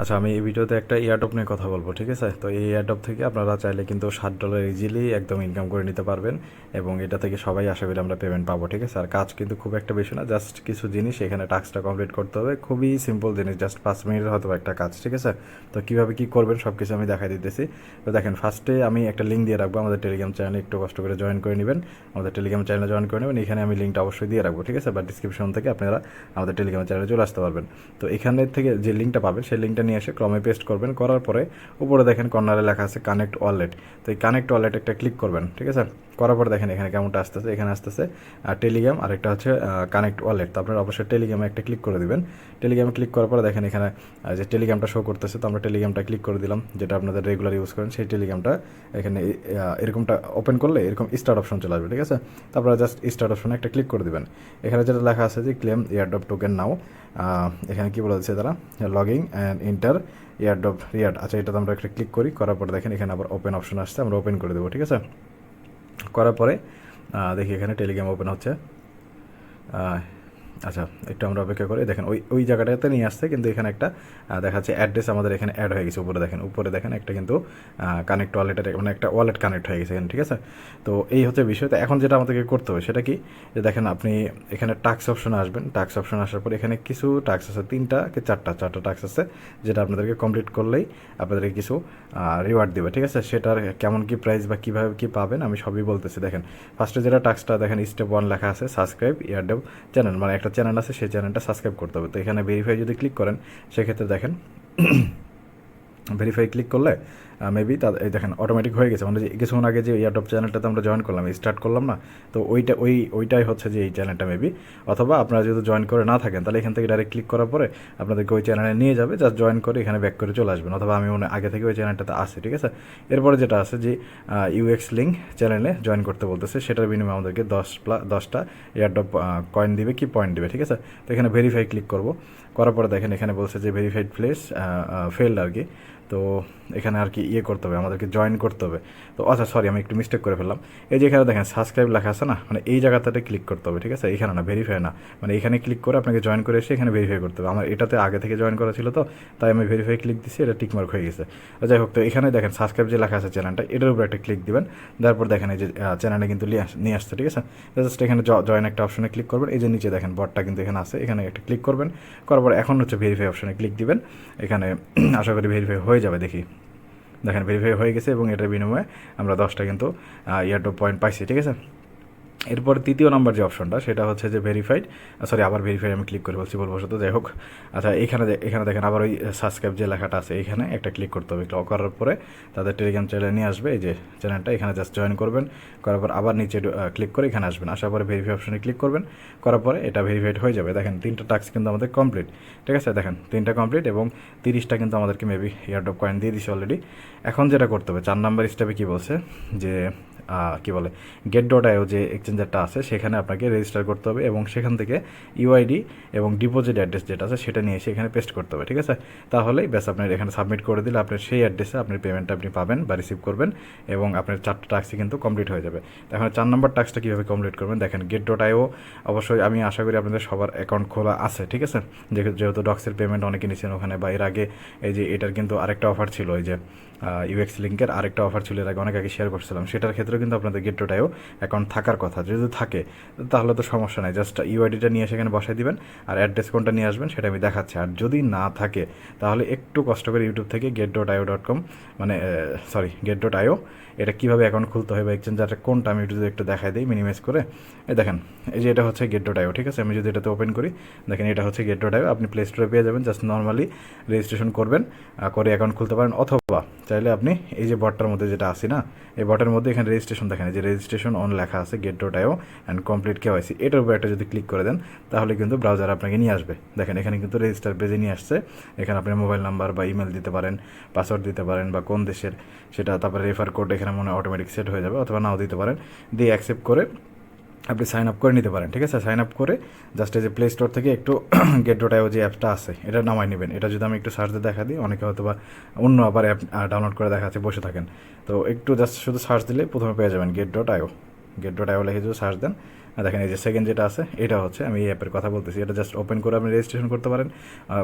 আচ্ছা আমি এই ভিডিওতে একটা এয়ারডপ নিয়ে কথা বলব, ঠিক আছে? তো এই এয়ারডপ থেকে আপনারা চাইলে কিন্তু ষাট ডলার ইজিলি একদম ইনকাম করে নিতে পারবেন এবং এটা থেকে সবাই আশা করি আমরা পেমেন্ট পাবো, ঠিক আছে? আর কাজ কিন্তু খুব একটা বেশি না জাস্ট কিছু জিনিস এখানে টাস্কটা কমপ্লিট করতে হবে, খুবই সিম্পল জিনিস জাস্ট পাঁচ মিনিটের হয়তো একটা কাজ, ঠিক আছে? তো কীভাবে কী করবেন সব কিছু আমি দেখাই দিতেছি। তো দেখেন ফার্স্টে আমি একটা লিঙ্ক দিয়ে রাখব, আমাদের টেলিগ্রাম চ্যানেলে একটু কষ্ট করে জয়েন করে নেবেন। আমাদের টেলিগ্রাম চ্যানেলে জয়েন করে নেবেন, এখানে আমি লিঙ্কটা অবশ্যই দিয়ে রাখব, ঠিক আছে? বা ডিসক্রিপশন থেকে আপনারা আমাদের টেলিগ্রাম চ্যানেলে চলে আসতে পারবেন। তো এখানে থেকে যে লিঙ্কটা পাবেন, সেই লিঙ্কটা নিয়ে এসে ক্রমে পেস্ট করবেন, করার পরে উপরে দেখেন কর্নারে লেখা আছে কানেক্ট ওয়ালেট তো এই কানেক্ট ওয়ালেট একটা ক্লিক করবেন, ঠিক আছে? করার পর দেখেন এখানে কেমনটা আসতেছে, এখানে আসতেছে, আর টেলিগ্রাম, আর একটা হচ্ছে কানেক্ট ওয়ালেট তো আপনারা অবশ্যই টেলিগ্রামে একটা ক্লিক করে দিবেন। টেলিগ্রামে ক্লিক করার পর দেখেন এখানে যে টেলিগ্রামটা শো করতেছে, তো আমরা টেলিগ্রামটা ক্লিক করে দিলাম, যেটা আপনাদের রেগুলার ইউজ করেন, সেই টেলিগ্রামটা এখানে এরকমটা ওপেন করলে এরকম স্টার্ট অপশন চলে আসবে, ঠিক আছে? তারপরে জাস্ট স্টার্ট অপশনে একটা ক্লিক করে দিবেন। এখানে যেটা লেখা আছে যে ক্লেম এয়ারডপ টোকেন নাও এখানে কি বলে দিচ্ছে তারা? লগিং অ্যান্ড ইন্টার এয়ারডপ রিয়াড আচ্ছা এটাতে আমরা একটা ক্লিক করি, করার পর দেখেন এখানে আবার ওপেন অপশন আসছে, আমরা ওপেন করে দেবো, ঠিক আছে? করার পরে দেখি এখানে টেলিগ্রাম ওপেন হচ্ছে। আচ্ছা একটু আমরা অপেক্ষা করি। দেখেন, ওই ওই জায়গাটাতে নিয়ে আসছে, কিন্তু এখানে একটা দেখা যাচ্ছে অ্যাড্রেস আমাদের এখানে অ্যাড হয়ে গেছে উপরে দেখেন। উপরে দেখেন একটা কিন্তু কানেক্ট ওয়ালেটের মানে একটা ওয়ালেট কানেক্ট হয়ে গেছে এখানে, ঠিক আছে? তো এই হচ্ছে বিষয়। তো এখন যেটা আমাদেরকে করতে হবে, সেটা কি? যে দেখেন, আপনি এখানে টাক্স অপশনে আসবেন। টাক্স অপশন আসার পর এখানে কিছু টাক্স আছে, তিনটা কি চারটা? চারটা টাক্স আছে, যেটা আপনাদেরকে কমপ্লিট করলেই আপনাদেরকে কিছু রিওয়ার্ড দেবে, ঠিক আছে? সেটার কেমন কি প্রাইস বা কীভাবে কি পাবেন, আমি সবই বলতেছি। দেখেন ফার্স্টে যেটা টাক্সটা দেখেন স্টেপ ওয়ান লেখা আছে সাবস্ক্রাইব ইয়ারডেভ চ্যানেল মানে একটা চ্যানেল আছে, সেই চ্যানেলটা সাবস্ক্রাইব করতে হবে। তো এখানে ভেরিফাই যদি ক্লিক করেন, সেক্ষেত্রে দেখেন ভেরিফাই ক্লিক করলে মেবি তা, এই দেখেন অটোমেটিক হয়ে গেছে। মানে যে কিছুক্ষণ আগে যে ইয়ারটপ চ্যানেলটাতে আমরা জয়েন করলাম স্টার্ট করলাম না, তো ওইটা, ওই, ওইটাই হচ্ছে যে এই চ্যানেলটা মেবি অথবা আপনারা যদি জয়েন করে না থাকেন, তাহলে এখান থেকে ডাইরেক্ট ক্লিক করার পরে আপনাদেরকে ওই চ্যানেলে নিয়ে যাবে জাস্ট জয়েন করে এখানে ব্যাক করে চলে আসবেন। অথবা আমি মনে, আগে থেকে ওই চ্যানেলটাতে আসি ঠিক আছে? এরপরে যেটা আছে যে ইউএক্স লিঙ্ক চ্যানেলে জয়েন করতে বলতেছে, সেটার বিনিময়ে আমাদেরকে দশ প্লাস দশটা এয়ারডপ কয়েন দিবে, কি পয়েন্ট দিবে, ঠিক আছে? তো এখানে ভেরিফাই ক্লিক করব। করার পরে দেখেন, এখানে বলছে যে ভেরিফাইড প্লেস ফেল্ড আর কি। তো এখানে আর কি ইয়ে করতে হবে, আমাদেরকে জয়েন করতে হবে। তো আচ্ছা সরি আমি একটু মিস্টেক করে ফেললাম। এই যে এখানে দেখেন সাবস্ক্রাইব লেখা আছে না? মানে এই জায়গাটাতে ক্লিক করতে হবে, ঠিক আছে? এখানে না ভেরিফাই না। মানে এখানে ক্লিক করে আপনাকে জয়েন করে এসে এখানে ভেরিফাই করতে হবে। আমার এটাতে আগে থেকে জয়েন করা ছিল তো, তাই আমি ভেরিফাই ক্লিক দিচ্ছি এটা টিকমার্ক হয়ে গেছে। যাই হোক, তো এখানে দেখেন সাবস্ক্রাইব যে লেখা আছে চ্যানেলটা এটার উপর একটা ক্লিক দিবেন। তারপর দেখেন, এই যে চ্যানেলে কিন্তু নিয়ে আসছে, ঠিক আছে? জাস্ট এখানে জয়েন একটা অপশনে ক্লিক করবেন। এই যে নিচে দেখেন বটটা কিন্তু এখানে আছে। এখানে একটা ক্লিক করবেন। করার পর এখন হচ্ছে ভেরিফাই অপশানে ক্লিক দিবেন। এখানে আশা করি ভেরিফাই হয়ে যাবে, দেখি। দেখেন ভেরিফাই হয়ে গেছে এবং এটার বিনিময়ে আমরা দশটা কিন্তু ইয়ারডপ পয়েন্ট পাইছি, ঠিক আছে? এরপর তৃতীয় নাম্বার যে অপশনটা, সেটা হচ্ছে যে ভেরিফাইড সরি আবার ভেরিফাইড আমি ক্লিক করে বলছি বলব তো যাই হোক। আচ্ছা এখানে এখানে দেখেন, আবার ওই সাবস্ক্রাইব যে লেখাটা আছে, এখানে একটা ক্লিক করতে হবে। ক্লিক করার পরে তাদের টেলিগ্রাম চ্যানেলে নিয়ে আসবে, এই যে চ্যানেলটা এখানে জাস্ট জয়েন করবেন। করার পর আবার নিচে ক্লিক করে এখানে আসবেন। আসার পরে ভেরিফাই অপশনে ক্লিক করবেন। করার পরে এটা ভেরিফাইড হয়ে যাবে। দেখেন, তিনটা টাস্ক কিন্তু আমাদের কমপ্লিট ঠিক আছে? দেখেন, তিনটা কমপ্লিট এবং তিরিশটা কিন্তু আমাদেরকে মেবি ইয়ারডপ কয়েন দিয়ে দিছে অলরেডি এখন যেটা করতে হবে, চার নাম্বার স্টেপে কী বলছে? যে কি বলে গেট ডট আইও যে এক্সচেঞ্জারটা আছে, সেখানে আপনাকে রেজিস্টার করতে হবে এবং সেখান থেকে ইউআইডি এবং ডিপোজিট অ্যাড্রেস যেটা আছে, সেটা নিয়ে এসে এখানে পেস্ট করতে হবে, ঠিক আছে? তাহলেই ব্যাস, আপনার এখানে সাবমিট করে দিলে আপনার সেই অ্যাড্রেসে আপনার পেমেন্টটা আপনি পাবেন বা রিসিভ করবেন এবং আপনার চারটা টাস্কই কিন্তু কমপ্লিট হয়ে যাবে। এখন চার নম্বর টাস্কটা কীভাবে কমপ্লিট করবেন? দেখেন গেট ডট আইও অবশ্যই আমি আশা করি আপনাদের সবার অ্যাকাউন্ট খোলা আছে, ঠিক আছে? যেহেতু ডক্সের পেমেন্ট অনেকে নিয়েছেন ওখানে বা এর আগে এই যে এটার কিন্তু আরেকটা অফার ছিল ওই যে ইউএক্স লিঙ্কের আরেকটা অফার ছিল, এর আগে অনেক আগে শেয়ার করছিলাম, সেটার ক্ষেত্রেও কিন্তু আপনাদের গেট ডটায়ও অ্যাকাউন্ট থাকার কথা। যদি থাকে, তাহলে তো সমস্যা নাই। জাস্ট ইউআইডিটা নিয়ে সেখানে বসাই দিবেন আর অ্যাড্রেস কোনটা নিয়ে আসবেন সেটা আমি দেখাচ্ছি। আর যদি না থাকে, তাহলে একটু কষ্ট করে ইউটিউব থেকে Gate dot I O dot com মানে সরি গেট ডট আইও এটা কীভাবে অ্যাকাউন্ট খুলতে হবে এক্সচেঞ্জারটা কোনটা আমি একটু যদি একটু দেখাই দিই মিনিমাইজ করে। এই দেখেন, এই যে এটা হচ্ছে গেট ডট ঠিক আছে? আমি যদি এটাতে ওপেন করি, দেখেন এটা হচ্ছে গেট ডট আপনি প্লে স্টোরে পেয়ে যাবেন। জাস্ট নর্মালি রেজিস্ট্রেশন করবেন করে অ্যাকাউন্ট খুলতে পারেন। অথবা চাইলে আপনি এই যে বটটার মধ্যে যেটা আসি না, এই বটের মধ্যে এখানে রেজিস্ট্রেশন দেখেন যে রেজিস্ট্রেশন অন লেখা আছে Gate dot I O and complete KYC এটার উপর একটা যদি ক্লিক করে দেন, তাহলে কিন্তু ব্রাউজার আপনাকে নিয়ে আসবে। দেখেন, এখানে কিন্তু রেজিস্টার পেজে নিয়ে আসছে। এখানে আপনি মোবাইল নাম্বার বা ইমেল দিতে পারেন পাসওয়ার্ড দিতে পারেন বা কোন দেশের, সেটা তারপরে রেফার কোড মনে অটোমেটিক সেট হয়ে যাবে অথবা নাও দিতে পারেন। দিয়ে অ্যাকসেপ্ট করে আপনি সাইন আপ করে নিতে পারেন, ঠিক আছে? সাইন আপ করে জাস্ট এই যে প্লে স্টোর থেকে একটু গেট ডোটা আইও যে অ্যাপটা আছে, এটা নামাই নেবেন। এটা যদি আমি একটু সার্চে দেখা দিই, অনেকে হয়তো বা অন্য আবার অ্যাপ ডাউনলোড করে দেখাচ্ছে, বসে থাকেন। তো একটু জাস্ট শুধু সার্চ দিলে প্রথমে পেয়ে যাবেন Gate dot I O Gate dot I O লিখে যদি সার্চ দেন দেখেন এই যে সেকেন্ড যেটা আছে, এটা হচ্ছে আমি এই অ্যাপের কথা বলতেছি। এটা জাস্ট ওপেন করে আপনি রেজিস্ট্রেশন করতে পারেন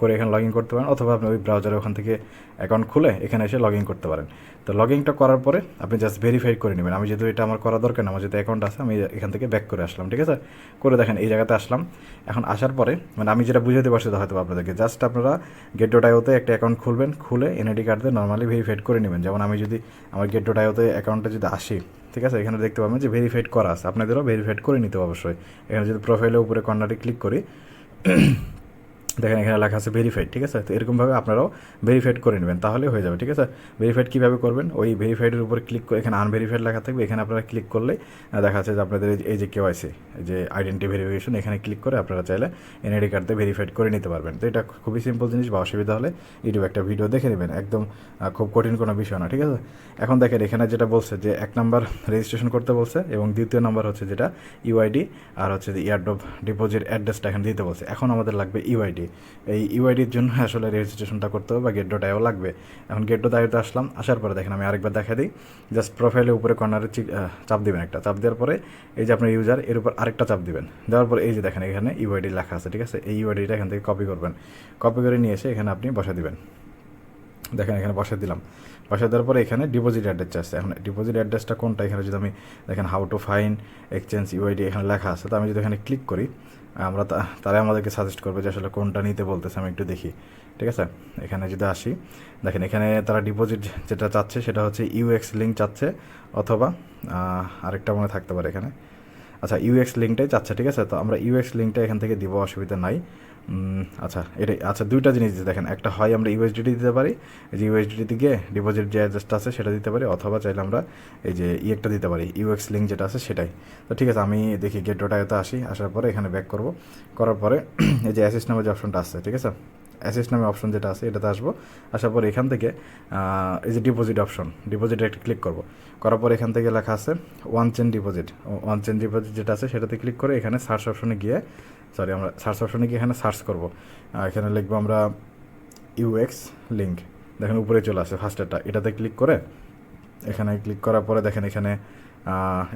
করে এখানে লগ ইন করতে পারেন, অথবা আপনি ওই ব্রাউজারে ওখান থেকে অ্যাকাউন্ট খুলে এখানে এসে লগ ইন করতে পারেন। তো লগ ইনটা করার পরে আপনি জাস্ট ভেরিফাই করে নেবেন। আমি যেহেতু এটা আমার করা দরকার না, আমার যেহেতু অ্যাকাউন্ট আছে, আমি এখান থেকে ব্যাক করে আসলাম, ঠিক আছে? করে দেখেন এই জায়গাতে আসলাম। এখন আসার পরে মানে আমি যেটা বুঝাতে পারছি হয়তো আপনাদেরকে জাস্ট আপনারা গেট আইওতে একটা অ্যাকাউন্ট খুলবেন, খুলে এনআইডি কার্ড দিয়ে নর্মালি ভেরিফাইড করে নেবেন। যেমন আমি যদি আমার গেট আইওতে অ্যাকাউন্টে যদি আসি ঠিক আছে? এখানে দেখতে পাবেন যে ভেরিফাইড করা আছে। আপনাদেরও ভেরিফাইড করে নিতে অবশ্যই। এখানে যদি প্রোফাইলের উপরে কর্নারে ক্লিক করি দেখেন এখানে লেখা আছে ভেরিফাইড ঠিক আছে? তো এরকমভাবে আপনারাও ভেরিফাইড করে নেবেন তাহলে হয়ে যাবে, ঠিক আছে? ভেরিফাইড কীভাবে করবেন? ওই ভেরিফাইডের উপর ক্লিক করে, এখানে আনভেরিফাইড লেখা থাকবে, এখানে আপনারা ক্লিক করলে দেখা যাচ্ছে যে আপনাদের এই যে- কেওয়াইসি যে আইডেন্টি ভেরিফিকেশন এখানে ক্লিক করে আপনারা চাইলে এনআইডি কার্ড দিয়ে ভেরিফাইড করে নিতে পারবেন। তো এটা খুবই সিম্পল জিনিস, বা অসুবিধা হলে ইউটিউবে একটা ভিডিও দেখে নেবেন, একদম খুব কঠিন কোনো বিষয় না, ঠিক আছে? এখন দেখেন এখানে যেটা বলছে যে এক নাম্বার রেজিস্ট্রেশন করতে বলছে, এবং দ্বিতীয় নাম্বার হচ্ছে যেটা ইউআইডি আর হচ্ছে ইয়ারড্রপ ডিপোজিট অ্যাড্রেসটা এখানে দিতে বলছে। এখন আমাদের লাগবে ইউআইডি এই ইউআইডির জন্য আসলে রেজিস্ট্রেশনটা করতে হবে বা গেট আইও লাগবে। এখন গেট ডট আসলাম, আসার পরে দেখেন আমি আরেকবার দেখা দিই। জাস্ট প্রোফাইলের উপরে কর্নারে চাপ দিবেন একটা। চাপ দেওয়ার পরে এই যে আপনার ইউজার এর উপর আরেকটা চাপ দিবেন। দেওয়ার পরে এই যে দেখেন এখানে ইউআইডি লেখা আছে, ঠিক আছে? এই ইউআইডিটা এখান থেকে কপি করবেন। কপি করে নিয়ে এসে এখানে আপনি বসা দিবেন। দেখেন এখানে বসে দিলাম। বসে দেওয়ার পরে এখানে ডিপোজিট অ্যাড্রেস আছে। এখন ডিপোজিট অ্যাড্রেসটা কোনটা? এখানে যদি আমি দেখেন how to find exchange UID এখানে লেখা আছে, তো আমি যদি এখানে ক্লিক করি আমরা তা- তারাই আমাদেরকে সাজেস্ট করবে যে আসলে কোনটা নিতে বলতেছে, আমি একটু দেখি। ঠিক আছে? এখানে যদি আসি, দেখেন এখানে তারা ডিপোজিট যেটা চাচ্ছে সেটা হচ্ছে ইউএক্স লিঙ্ক চাচ্ছে, অথবা আরেকটা মনে থাকতে পারে এখানে। আচ্ছা ইউএক্স লিঙ্কটাই চাচ্ছে, ঠিক আছে? তো আমরা ইউএক্স লিঙ্কটা এখান থেকে দিব, অসুবিধা নাই। আচ্ছা এটাই আচ্ছা দুইটা জিনিস দেখেন। একটা হয় আমরা ইউএসডিটি দিতে পারি, এই যে ইউএসডিটি গিয়ে ডিপোজিট যে অ্যাড্রেসটা আছে সেটা দিতে পারি, অথবা চাইলে আমরা এই যে ই একটা দিতে পারি ইউএক্স লিঙ্ক যেটা আছে সেটাই। তো ঠিক আছে, আমি দেখি গেট ডোটাতে আসি, আসার পরে এখানে ব্যাক করব। করার পরে এই যে অ্যাসিস্ট নামের যে অপশনটা আছে, ঠিক আছে? অ্যাসিস্ট নামে অপশন যেটা আছে, এটাতে আসব। আসার পর এখান থেকে এই যে ডিপোজিট অপশন ডিপোজিটে একটা ক্লিক করব। করার পর এখান থেকে লেখা আছে one chain deposit one chain deposit যেটা আছে সেটাতে ক্লিক করে এখানে সার্চ অপশনে গিয়ে সরি আমরা সার্চ অপশনে গিয়ে এখানে সার্চ করব। এখানে লিখব আমরা ইউএক্স লিঙ্ক দেখেন উপরে চলে আসে ফার্স্টেরটা এটাতে ক্লিক করে এখানে ক্লিক করার পরে দেখেন এখানে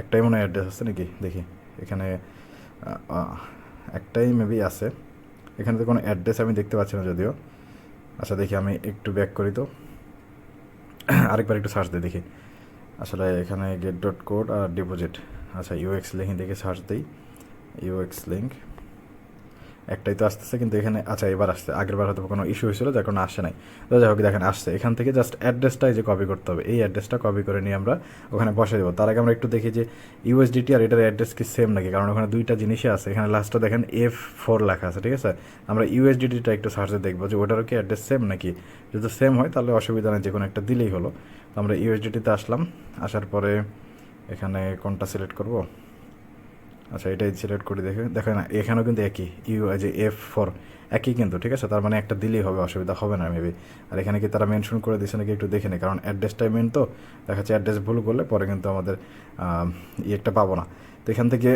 একটাই মনে হয় অ্যাড্রেস আছে নাকি? দেখি। এখানে একটাই মেবি আছে। এখানে তো কোনো অ্যাড্রেস আমি দেখতে পাচ্ছি না যদিও। আচ্ছা দেখি আমি একটু ব্যাক করি তো। আরেকবার একটু সার্চ দিই দেখি। আসলে এখানে গেট ডট কোড আর ডিপোজিট আচ্ছা ইউএক্স লিঙ্ক দেখে সার্চ দিই। ইউএক্স লিঙ্ক একটাই তো আসতেছে, কিন্তু এখানে আচ্ছা এবার আসছে, আগের বার হয়তো কোনো ইস্যু হয়েছিল, যার কোনো আসে নাই। তো যাই হোক, দেখেন, আসছে। এখান থেকে জাস্ট অ্যাড্রেসটাই যে কপি করতে হবে। এই অ্যাড্রেসটা কপি করে নিয়ে আমরা ওখানে বসে দেবো। তার আগে আমরা একটু দেখি যে ইউএসডিটি আর এটার অ্যাড্রেস কি সেম নাকি? কারণ ওখানে দুইটা জিনিসই আছে। এখানে লাস্টে দেখেন এফ ফোর লেখা আছে, ঠিক আছে? আমরা ইউএসডিটিটা একটু সার্চে দেখব যে ওটারও কি অ্যাড্রেস সেম নাকি? যদি সেম হয়, তাহলে অসুবিধা নেই যে কোনো একটা দিলেই হলো। তো আমরা ইউএসডিটিতে আসলাম। আসার পরে এখানে কোনটা সিলেক্ট করব? আচ্ছা এটাই সিলেক্ট করে দেখে দেখো না এখানেও কিন্তু একই ইউ যে এফ ফোর একই কিন্তু ঠিক আছে? তার মানে একটা দিলেই হবে অসুবিধা হবে না মেবি আর এখানে কি তারা মেনশন করে দিচ্ছে নাকি একটু দেখে নিই কারণ অ্যাড্রেসটাই মেন তো দেখা যাচ্ছে অ্যাড্রেস ভুল করলে পরে কিন্তু আমাদের আহ, ই একটা পাবো না। তো এখান থেকে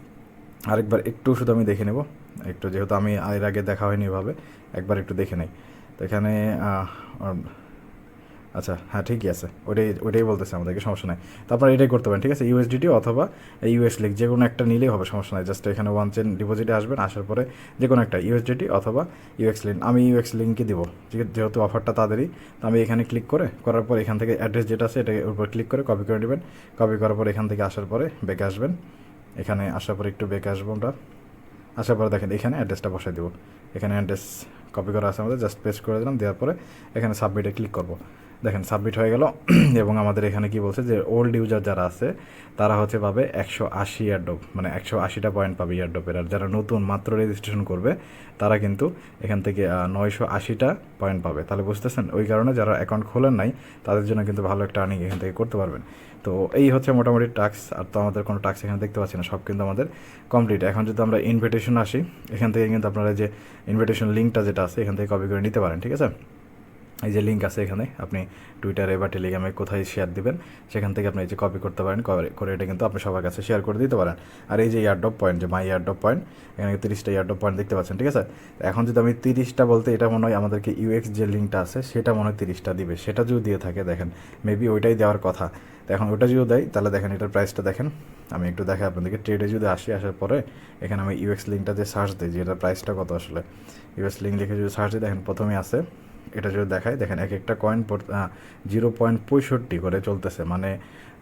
আরেকবার একটু শুধু আমি দেখে নেব। একটু যেহেতু আমি এর আগে দেখা হয়নি এভাবে একবার একটু দেখে নেই। তো এখানে আচ্ছা হ্যাঁ ঠিকই আছে। ওটাই ওটাই বলতেছে আমাদেরকে, সমস্যা নাই। তো এটাই করতে পারেন, ঠিক আছে? ইউএসডিটি অথবা ইউএস লিঙ্ক যে কোনো একটা নিলেই হবে, সমস্যা নাই। জাস্ট এখানে ওয়ান চেন ডিপোজিটে আসবেন, আসার পরে যে কোনো একটা ইউএসডিটি অথবা ইউএক্স লিঙ্ক আমি ইউএক্স লিঙ্কই দিব। যেহেতু অফারটা তাদেরই, তো আমি এখানে ক্লিক করে, করার পর এখান থেকে অ্যাড্রেস যেটা আছে এটাকে উপর ক্লিক করে কপি করে নেবেন। কপি করার পর এখান থেকে আসার পরে বেঁকে আসবেন। এখানে আসার পরে একটু বেঁকে আসব আমরা। আসার পরে দেখেন, এখানে অ্যাড্রেসটা বসাই দেবো। এখানে অ্যাড্রেস কপি করা আছে আমাদের জাস্ট পেস্ট করে দিলাম, দেওয়ার পরে এখানে সাবমিটে ক্লিক করব। দেখেন সাবমিট হয়ে গেল। এবং আমাদের এখানে কি বলছে যে ওল্ড ইউজার যারা আছে, তারা হচ্ছে পাবে একশো আশি ইয়ারডোপ মানে একশো আশিটা পয়েন্ট পাবে ইয়ারডোপের আর যারা নতুন, মাত্র রেজিস্ট্রেশন করবে, তারা কিন্তু এখান থেকে নয়শো আশিটা পয়েন্ট পাবে। তাহলে বুঝতেছেন? ওই কারণে যারা অ্যাকাউন্ট খোলেন নাই, তাদের জন্য কিন্তু ভালো একটা আর্নিং এখান থেকে করতে পারবেন। তো এই হচ্ছে মোটামুটি টাস্ক আর তো আমাদের কোনো টাস্ক এখানে দেখতে পাচ্ছি না, সব কিন্তু আমাদের কমপ্লিট এখন যদি আমরা ইনভিটেশন আসি, এখান থেকে কিন্তু আপনারা যে ইনভিটেশন লিঙ্কটা যেটা আছে, এখান থেকে কপি করে নিতে পারেন, ঠিক আছে? এই যে লিঙ্ক আছে এখানে, আপনি টুইটারে বা টেলিগ্রামে কোথায় শেয়ার দিবেন, সেখান থেকে আপনি এই যে কপি করতে পারেন করে- এটা কিন্তু আপনি সবার কাছে শেয়ার করে দিতে পারেন। আর এই যে ইয়ারডপ পয়েন্ট যে মাই ইয়ারডপ পয়েন্ট এখানে তিরিশটা ইয়ারডপ পয়েন্ট দেখতে পাচ্ছেন, ঠিক আছে? এখন যদি আমি তিরিশটা বলতে, এটা মনে হয় আমাদেরকে ইউএক্স যে লিঙ্কটা আছে, সেটা মনে হয় তিরিশটা দিবে। সেটা যদি দিয়ে থাকে, দেখেন মেবি ওইটাই দেওয়ার কথা। এখন ওটা যদি দেয়, তাহলে দেখেন এটার প্রাইসটা দেখেন। আমি একটু দেখাই আপনাদেরকে ট্রেডে যদি আসি, আসার পরে, এখানে আমি ইউএক্স লিঙ্কটা যে সার্চ দিই, যে এটার প্রাইসটা কত আসলে? ইউএস লিঙ্ক লিখে যদি সার্চ দিই, দেখেন প্রথমেই আছে এটা যদি দেখায় দেখেন এক একটা কয়েন জিরো পয়েন্ট পঁয়ষট্টি করে চলতেছে। মানে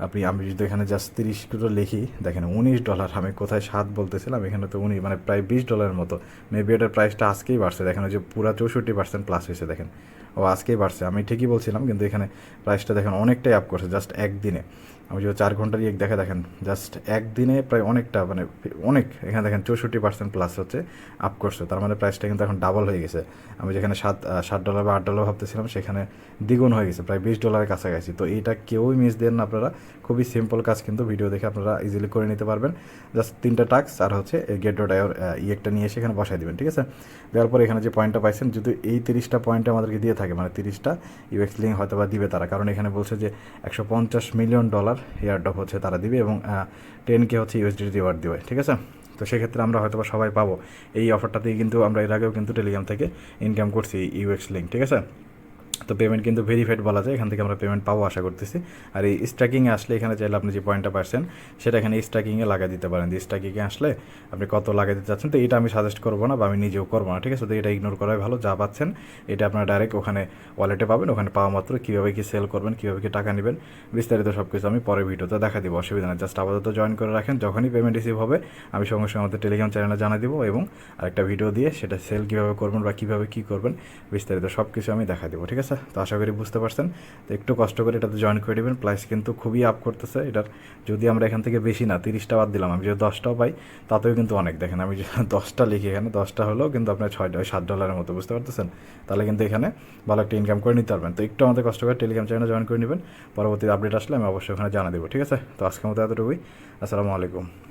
আপনি, আমি যদি এখানে জাস্ট তিরিশ করে লিখি, দেখেন উনিশ ডলার আমি কোথায় সাত বলতেছিলাম, এখানে তো উনিশ মানে প্রায় বিশ ডলারের মতো। মেবি এটার প্রাইসটা আজকেই বাড়ছে। দেখেন ওই যে পুরো চৌষট্টি পার্সেন্ট প্লাস হয়েছে, দেখেন। ও আজকেই বাড়ছে। আমি ঠিকই বলছিলাম, কিন্তু এখানে প্রাইসটা দেখেন অনেকটাই আপ করছে জাস্ট একদিনে। আমি যদি চার ঘণ্টার ইয়ে দেখে দেখেন জাস্ট একদিনে প্রায় অনেকটা মানে অনেক, এখানে দেখেন চৌষট্টি পার্সেন্ট প্লাস হচ্ছে আপ করছে, তার মানে প্রাইসটা কিন্তু এখন ডাবল হয়ে গেছে। আমি যেখানে সাত সাত ডলার বা আট ডলার ভাবতেছিলাম, সেখানে দ্বিগুণ হয়ে গেছে, প্রায় বিশ ডলারের কাছাকাছি। তো এইটা কেউই মিস দেন না আপনারা, খুবই সিম্পল কাজ কিন্তু ভিডিও দেখে আপনারা ইজিলি করে নিতে পারবেন। জাস্ট তিনটা টাক্স আর হচ্ছে এই গেট ডট আইওর ইয়েকটা নিয়ে এসে এখানে বসাই দেবেন, ঠিক আছে? দেওয়ার পরে এখানে যে পয়েন্টটা পাইছেন, যদি এই তিরিশটা পয়েন্টে আমাদেরকে দিয়ে থাকে মানে তিরিশটা ইউএক্স লিঙ্ক হয়তো বা দিবে তারা, কারণ এখানে বলছে যে একশো পঞ্চাশ মিলিয়ন ডলার এয়ারডপ হচ্ছে তারা দিবে এবং টেন কে হচ্ছে ইউএসডি রিওয়ার্ড দিবে, ঠিক আছে? তো সেক্ষেত্রে আমরা হয়তো সবাই পাবো। এই অফারটাতেই কিন্তু আমরা এর আগেও কিন্তু টেলিগ্রাম থেকে ইনকাম করছি ইউএক্স লিঙ্ক ঠিক আছে? তো পেমেন্ট কিন্তু ভেরিফাইড বলা যায়, এখান থেকে আমরা পেমেন্ট পাবো আশা করতেছি। আর এই স্ট্রাকিংয়ে আসলে এখানে চাইলে আপনি যে পয়েন্টটা পাচ্ছেন, সেটা এখানে স্ট্রাকিংয়ে লাগাই দিতে পারেন। যে স্ট্রাকিংয়ে আসলে আপনি কত লাগাই দিতে চাচ্ছেন, তো এটা আমি সাজেস্ট করব না বা আমি নিজেও করব না, ঠিক আছে? তো এটা ইগনোর করাই ভালো, যা পাচ্ছেন, এটা আপনারা ডাইরেক্ট ওখানে ওয়ালেটে পাবেন। ওখানে পাওয়া মাত্র কীভাবে কি সেল করবেন, কীভাবে কি টাকা নেবেন, বিস্তারিত সব কিছু আমি পরের ভিডিওতে দেখা দিব, অসুবিধা নেই। জাস্ট আপাতত জয়েন করে রাখেন, যখনই পেমেন্ট রিসিভ হবে, আমি সঙ্গে সঙ্গে আমাদের টেলিগ্রাম চ্যানেলে জানা দিব এবং আরেকটা ভিডিও দিয়ে সেটা সেল কীভাবে করবেন বা কীভাবে কী করবেন, বিস্তারিত সব কিছু আমি দেখা দেবো, ঠিক আছে? তো আশা করি বুঝতে পারছেন। তো একটু কষ্ট করে এটাতে জয়েন করে দেবেন প্রাইস কিন্তু খুবই আপ করতেছে। এটার যদি আমরা এখান থেকে বেশি না, তিরিশটা বাদ দিলাম, আমি যদি দশটাও পাই, তাতেও কিন্তু অনেক দেখেন। আমি দশটা লিখি এখানে, দশটা হলেও কিন্তু আপনার ওই সাত ডলারের মতো, বুঝতে পারতেছেন? তাহলে কিন্তু এখানে ভালো একটা ইনকাম করে নিতে পারবেন। তো একটু আমাদের কষ্ট করে টেলিগ্রাম চ্যানেলে জয়েন করে নেবেন। পরবর্তী আপডেট আসলে আমি অবশ্যই ওখানে জানা দেবো, ঠিক আছে? তো আজকের মতো এতটুকুই। আসসালামু আলাইকুম।